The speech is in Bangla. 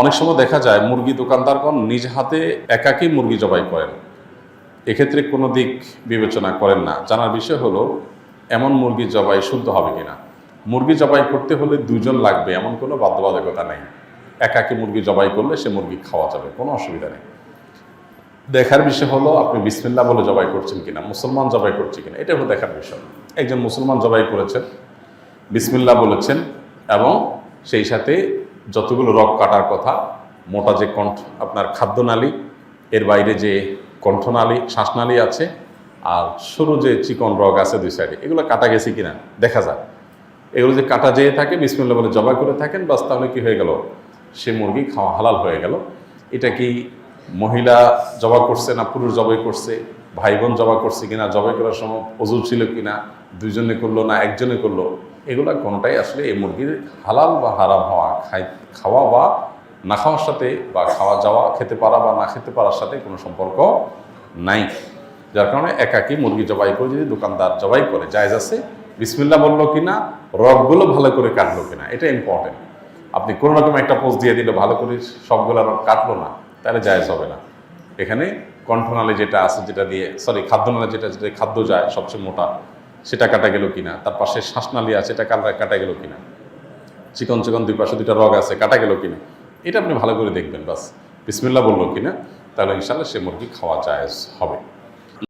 অনেক সময় দেখা যায় মুরগি দোকানদারগণ নিজ হাতে একাকী মুরগি জবাই করেন। এক্ষেত্রে কোনো দিক বিবেচনা করেন না। জানার বিষয় হলো, এমন মুরগি জবাই শুদ্ধ হবে কিনা? মুরগি জবাই করতে হলে দুজন লাগবে, এমন কোনো বাধ্যবাধকতা নেই। একাকী মুরগি জবাই করলে সে মুরগি খাওয়া যাবে, কোনো অসুবিধা নেই। দেখার বিষয় হলো, আপনি বিসমিল্লা বলে জবাই করছেন কিনা, মুসলমান জবাই করছে কিনা, এটা হলো দেখার বিষয়। একজন মুসলমান জবাই করেছেন বিসমিল্লা বলেছেন, এবং সেই সাথে যতগুলো রক কাটার কথা, মোটা যে কণ্ঠ, আপনার খাদ্যনালী, এর বাইরে যে কণ্ঠনালী, শ্বাসনালী আছে, আর সরু যে চিকন রগ আছে দুই সাইডে এগুলো কাটা গেছে কিনা, দেখা যায় এগুলো যে কাটা যেয়ে থাকে বিসমিল্লা বলে জবাই করে থাকেন, বাস তাহলে কি হয়ে গেল? সে মুরগি খাওয়া হালাল হয়ে গেল। এটা কি মহিলা জবা করছে না পুরুষ জবাই করছে? ভাই বোন জবা করছে কিনা, জবাই করার সময় অজু ছিল কিনা? দুজনে করল না, একজনে করল? এগুলা কোনোটাই আসলে এই মুরগির হালাল বা হারাম হওয়া, খাই, খাওয়া বা না খাওয়ার সাথে বা খাওয়া যাওয়া, খেতে পারা বা না খেতে পারার সাথে কোনো সম্পর্ক নাই। যার কারণে একাকি মুরগি জবাই করে, যদি দোকানদার জবাই করে, জায়জ আছে বিসমিল্লা বলল কিনা, রগগুলো ভালো করে কাটলো কিনা, এটা ইম্পর্টেন্ট আপনি কোনো রকম একটা পোস্ট দিয়ে দিলে, ভালো করে সবগুলো রগ কাটলো না, তাহলে জায়জ হবে না। এখানে কণ্ঠনালী যেটা আছে, যেটা দিয়ে সরি খাদ্যনালী যেটা যেটা খাদ্য যায়, সবচেয়ে মোটা সেটা কাটা গেল কিনা? তার পাশে শ্বাসনালী আছে, এটা কাটা কাটা গেল কিনা? চিকন চিকন দুই পাশে দুইটা রগ আছে, কাটা গেল কিনা? এটা আপনি ভালো করে দেখবেন, বাস। বিসমিল্লা বলল কিনা? তাহলে ইনশাল্লাহ সে মুরগি খাওয়া যায় হবে।